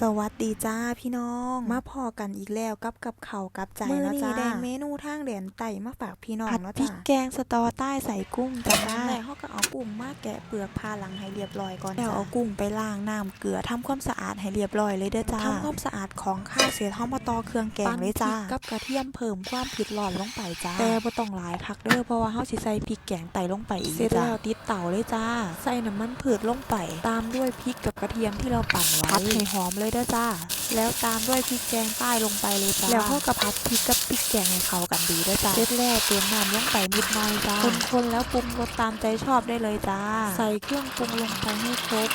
สวัสดีจ้าพี่น้อง มาพอกันอีกแล้วกับกับเขาวกับใจมื้อเนาะนี้จ้าได้เมนูทางเดียนไต่มาฝากพี่น้องผัดเนาะพริจ้ากแกงสตอใต้ใส่กุ้งจ้าจากนั้นแหละเขาก็เอากุ้งมาแกะเปลือกพาหลังให้เรียบร้อยก่อนแล้วจ้าเอากุ้งไปล้างน้ำเกลือทำความสะอาดให้เรียบร้อยเลยเด้อจ้าทำความสะอาดของข้าวเสียท้องมาต่อเครื่องแกงเลยจ้ากับกระเทียมเพิ่มความเผิดร้อนลงไปจ้าแต่บ่ต้องหลายคักเด้อเพราะว่าเฮาสิใส่พริกแกงไต่ลงไปอีกเสร็จจ้าแล้วติดเตาเลยจ้า ใส่น้ำมันผืดลงไป ตามด้วยพริกกับกระเทียมที่เราปั่นไว้ผัดให้หอมเลยเด้อจ้า แล้วตามด้วยพริกแกงใต้ลงไปเลยจ้า แล้วเขาก็ผัดพริกกับพริกแกงให้เข้ากันดีเด้อจ้าเสร็จแล้วเติมน้ำลงไปนิดหน่อยจ้า คนๆแล้วปรุงรสตามใจชอบได้เลยจ้า ใส่เครื่องปรุงลงไปให้ครบ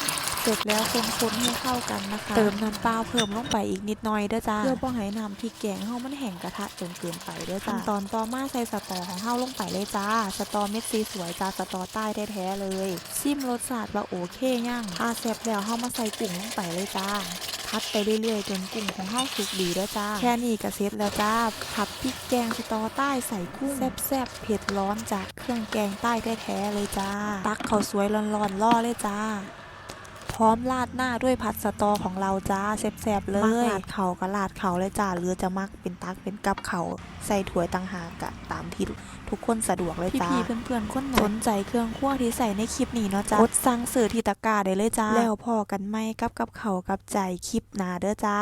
เสร็จแล้วคนๆให้เข้ากันนะคะ เติมน้ำเปล่าเพิ่มลงไปอีกนิดหน่อยเด้อจ้า เพื่อบ่ให้น้ำพริกแกงเฮามันแห้งกระทะจนเกินไปเด้อจ้าขั้นตอนต่อมาใส่สตอของเฮาลงไปเลยจ้า สตอเม็ดสีสวยจ้า สตอใต้แท้ๆเลย ซิมรสชาติว่าโอเคยังถ้าแซ่บแล้วเฮามาใส่กุ้งลงไปเลยจ้า พัดไปเรื่อยๆ จนกุ้งของเฮาสุกดีเด้วจ้า แค่นี้ก็เสร็จแล้วจ้า ผัดพริกแกงสตอใต้ใส่กุ้งแซ่บๆ เผ็ดร้อนจากเครื่องแกงใต้แท้ๆเลยจ้า ตักข้าวสวยร้อนๆล่อเลยจ้า พร้อมราดหน้าด้วยผัดสตอของเราจ้าแซ่บๆเลยมักราดเขาก็ราดเขาเลยจ้าหรือจะมักเป็นตักเป็นกับเขาใส่ถ้วยต่างหากกะตามที่ทุกคนสะดวกเลยจ้าพี่ๆเพื่อนๆคนไหนสนใจเครื่องคั่วที่ใส่ในคลิปนี้เนาะจ้ากดสั่งซื้อที่ตะกร้าได้เลยจ้าแล้วพอกันไหมกับกับเขาวกับใจคลิปหน้าเด้อจ้า